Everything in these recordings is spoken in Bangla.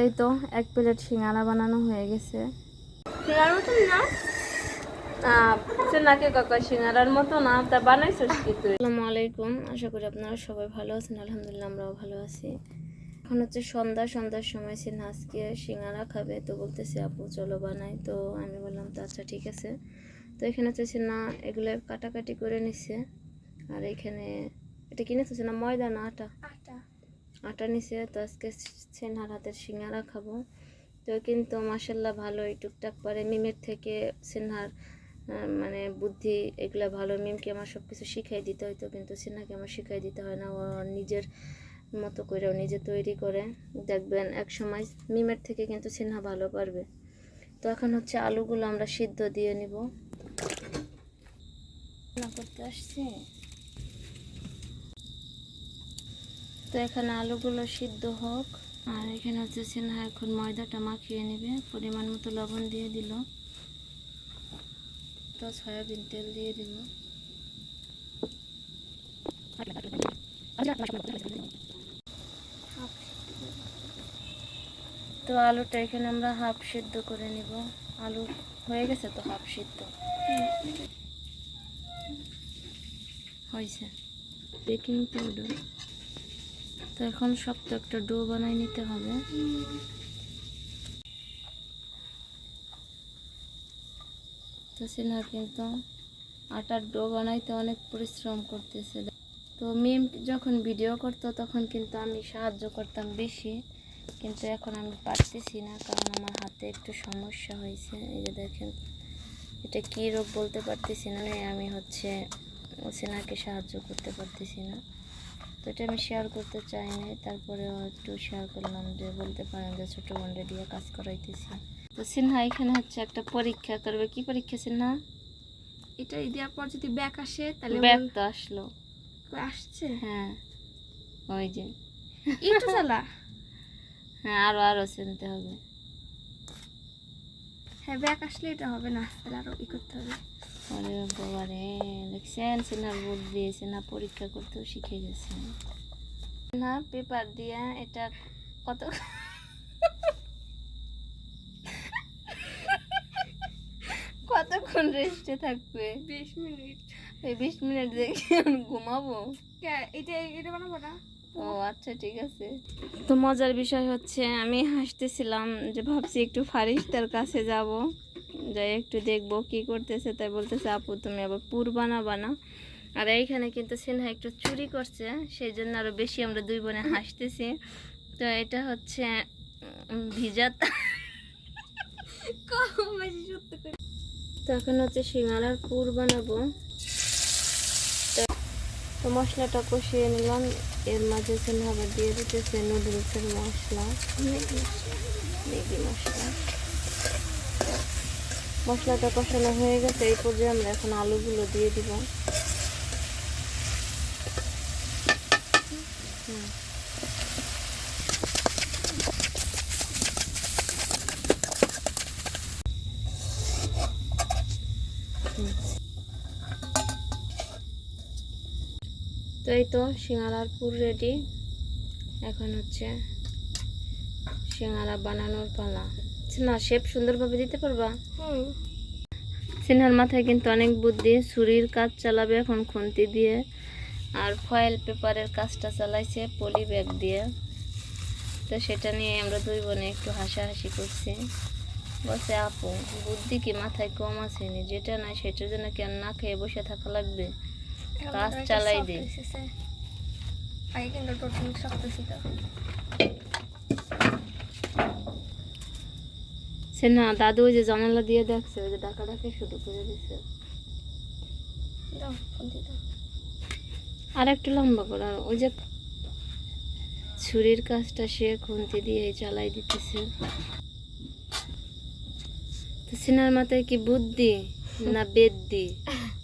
এই তো এক প্লেট সিঙ্গারা বানানো হয়ে গেছে। সিঙ্গার মতন না? নাকি কাকা সিঙ্গারার মতো না তা বানাইছিস কি তুই? আসসালামু আলাইকুম আশা করি আপনারা সবাই ভালো আছেন আলহামদুলিল্লাহ আমরাও ভালো আছি। এখন হচ্ছে সন্ধ্যা সন্ধ্যার সময় সে সিঙ্গারা খাবে তো বলতেছে আপু চলো বানাই। তো আমি বললাম তো আচ্ছা ঠিক আছে। তো এখানে হচ্ছে না এগুলো কাটাকাটি করে নিচ্ছে আর এখানে এটা কিনেছে না ময়দা না আটা? আটা নিছে, তো আজকে সেনহার হাতের সিঙ্গারা খাব। তো কিন্তু মাসাল্লাহ ভালোই টুকটাক পারে মিমের থেকে সেনহার মানে বুদ্ধি এগুলো ভালো। মিমকে আমার সব কিছু শিখাই দিতে হয়তো, কিন্তু সেনাকে আমার শিখাই দিতে হয় না। ও নিজের মতো করে, ও নিজে তৈরি করে। দেখবেন এক সময় মিমের থেকে কিন্তু সিনহা ভালো পারবে। তো এখন হচ্ছে আলুগুলো আমরা সিদ্ধ দিয়ে নিব। করতে আসছি? তো এখানে আলুগুলো সিদ্ধ হোক। আর এখানে হচ্ছে সিনহা এখন ময়দাটা মাখিয়ে নেবে। পরিমাণ মতো লবণ দিয়ে দিল। তো সয়াবিন তেল দিয়ে দিব তো আলুটা এখানে আমরা হাফ সিদ্ধ করে নিব। আলু হয়ে গেছে তো হাফ সিদ্ধ। হয়েছে। বেকিং পাউডার তো এখন শক্ত একটা ডো বানাই নিতে হবে। তো সিনহা কিন্তু আটার ডো বানাইতে অনেক পরিশ্রম করতেছে। তো মিম যখন ভিডিও করতো তখন কিন্তু আমি সাহায্য করতাম বেশি। কিন্তু এখন আমি পারতেছি না কারণ আমার হাতে একটু সমস্যা হয়েছে। এই যে দেখেন, এটা কী রোগ বলতে পারতেছি না। আমি হচ্ছে সিনাকে সাহায্য করতে পারতেছি না। তো এটা আমি শেয়ার করতে চাই নাই তারপরেও একটু শেয়ার করলাম যে বলতে পারেন যে ছোটো বোনটা দিয়ে কাজ করাইতেছি। তো সিনহা এখানে হচ্ছে একটা পরীক্ষা করবে কি পরীক্ষা সিনহা? এটা দেওয়ার পর যদি ব্যাক আসে তাহলে ব্যাগ তো আসলো। আসছে? হ্যাঁ ওই যে। একটু চালা হ্যাঁ আরও আরও চিনতে হবে। হ্যাঁ ব্যাক আসলে এটা হবে না তাহলে আরও ই করতে হবে। আরে বাবা রে দেখছেন সিনহার বোর্ড দিয়ে সিনহা পরীক্ষা করতেও শিখে গেছে না পেপার দিয়ে এটা কত কতক্ষণ রেস্টে থাকবে? বিশ মিনিট। এই বিশ মিনিট দেখে ঘুমাবো? এটা এটা বানাবো না? ও আচ্ছা ঠিক আছে। তো মজার বিষয় হচ্ছে আমি হাসতেছিলাম যে ভাবছি একটু ফারিস্তার কাছে যাব। যাই একটু দেখব কি করতেছে তাই বলতেছে আপু তুমি আবার পুর বানাবা না? আর এইখানে কিন্তু সিনহা একটু চুরি করছে সেই জন্য আরও বেশি আমরা দুই বোনে হাসতেছি। তো এটা হচ্ছে ভিজা কম বেশি সত্য করে। তো এখন হচ্ছে সিঙ্গারার পুর বানাবো। তো- মশলাটা কষিয়ে নিলাম। এর মাঝে সিনহা আবার দিয়ে দিতেছে নুডলসের মশলা। ম্যাগি মশলা। মশলাটা কষানো হয়ে গেছে, এই পর্যায়ে আমরা এখন আলুগুলো দিয়ে দিব। তো এই তো সিঙ্গারার পুর রেডি এখন হচ্ছে সিঙ্গারা বানানোর পালা না শেপ সুন্দরভাবে দিতে পারবা? হুম। সিনহার মাথায় কিন্তু অনেক বুদ্ধি ছুরির কাজ চালাবে এখন খুন্তি দিয়ে আর ফয়েল পেপারের কাজটা চালাইছে পলি ব্যাগ দিয়ে। তো সেটা নিয়ে আমরা দুই বোনে একটু হাসাহাসি করছি। বলছে আপু বুদ্ধি কি মাথায় কম আসেনি যেটা নাই সেটার জন্য কেন না খেয়ে বসে থাকা লাগবে? কাজ চালাই দে। আগে কিন্তু টোটাল শক্ত ছিল সে না দাদু ওই যে জানালা দিয়ে দেখছে ওই যে ডাকা ডাকে শুরু করে দিছে। আর একটু লম্বা করে আর ওই যে ছুরির কাজটা সে খুন্তি দিয়ে চালাই দিতেছে। তো সিনার মাথায় কি বুদ্ধি না বেদ্দি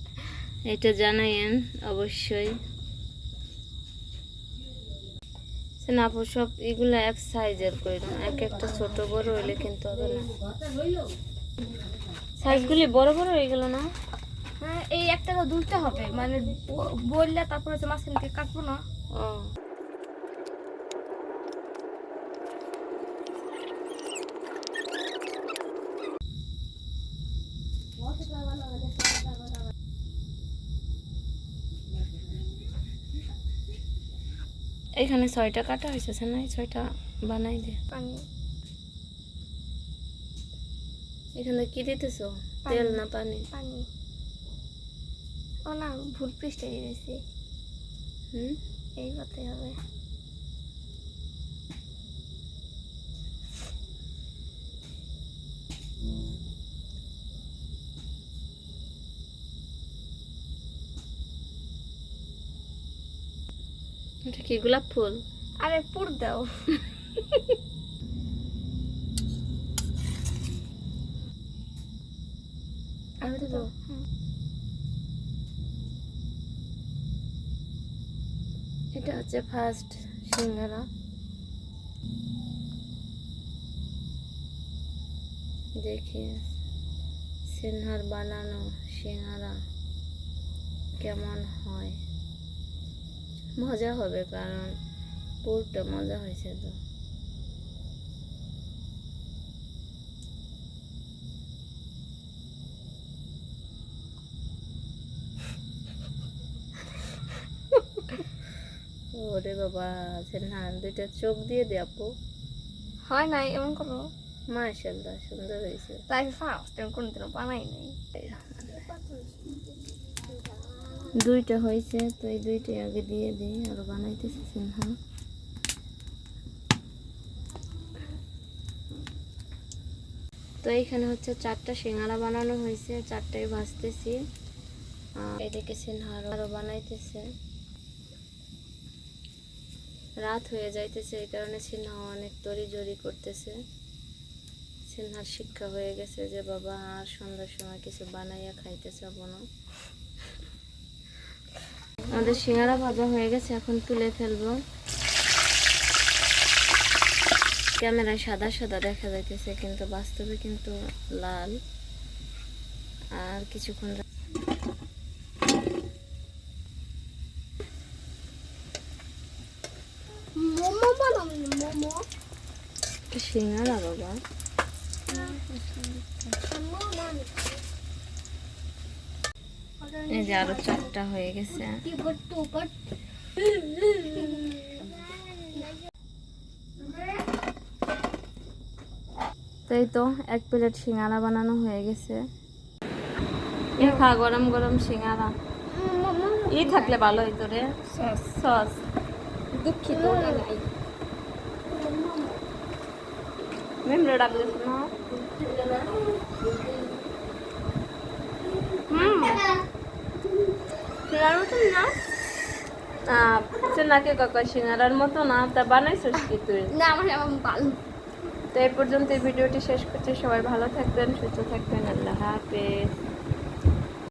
এটা জানাইয়েন অবশ্যই সিনা আপু সব এগুলো এক সাইজের করে এক একটা ছোট বড় হইলে কিন্তু হবে না। সাইজগুলি বড় বড় হয়ে গেল না? হ্যাঁ এই একটা তো দুলতে হবে। মানে বললে তারপর হচ্ছে মাঝখান থেকে কাটবো না। ও। এখানে ছয়টা কাটা হয়েছে না? ছয়টা বানাই দে। পানি। এখানে কি দিতেছ? তেল না পানি? পানি। ও না ভুল পৃষ্ঠে গেছি দিয়েছি হুম? এই কথাই হবে। এটা কি গোলাপ ফুল? আরে পুর দাও। আমি হুম। এটা হচ্ছে ফার্স্ট সিঙ্গারা। দেখি। সিনহার বানানো সিঙ্গারা কেমন হয়? মজা হবে কারণ পুরটা মজা হয়েছে তো। ওরে বাবা সিনহা দুইটা চোখ দিয়ে দে আপু। হয় নাই এমন করো। মাশাল্লাহ সুন্দর হয়েছে। তাই ফার্স্ট এমন কোনোদিনও বানাই নাই। দুইটা হয়েছে, তো এই দুইটাই আগে দিয়ে দিই, আর বানাইতেছি সিনহা তো এইখানে হচ্ছে চারটা সিঙ্গারা বানানো হয়েছে, চারটাই ভাজতেছি। এদিকে সিনহা আরও আরও বানাইতেছে। রাত হয়ে যাইতেছে, এই কারণে সিনহা অনেক তরি জড়ি করতেছে। সিনহার শিক্ষা হয়ে গেছে যে, বাবা, আর সন্ধ্যার সময় কিছু বানাইয়া খাইতে চাবো আমাদের সিঙ্গারা ভাজা হয়ে গেছে এখন তুলে ফেলব। ক্যামেরায় সাদা সাদা দেখা যাইতেছে কিন্তু বাস্তবে কিন্তু লাল। আর কিছুক্ষণ সিঙ্গারা বাবা। এই যে আরও চারটা হয়ে গেছে। তাই তো এক প্লেট সিঙ্গারা বানানো হয়ে গেছে। এ খা গরম গরম সিঙ্গারা। ই থাকলে ভালো হইতো রে। সস। সস। দুঃখিত। মেমরে ডাক দিস না। হুম। সিঙ্গার মতন না? আহ, সে নাকি কাকা সিঙ্গারার মতো না তা বানাইছিস কি তুই? না আমার আমার ভালো তো এই পর্যন্ত ভিডিওটি শেষ করছি। সবাই ভালো থাকবেন সুস্থ থাকবেন। আল্লাহ হাফেজ।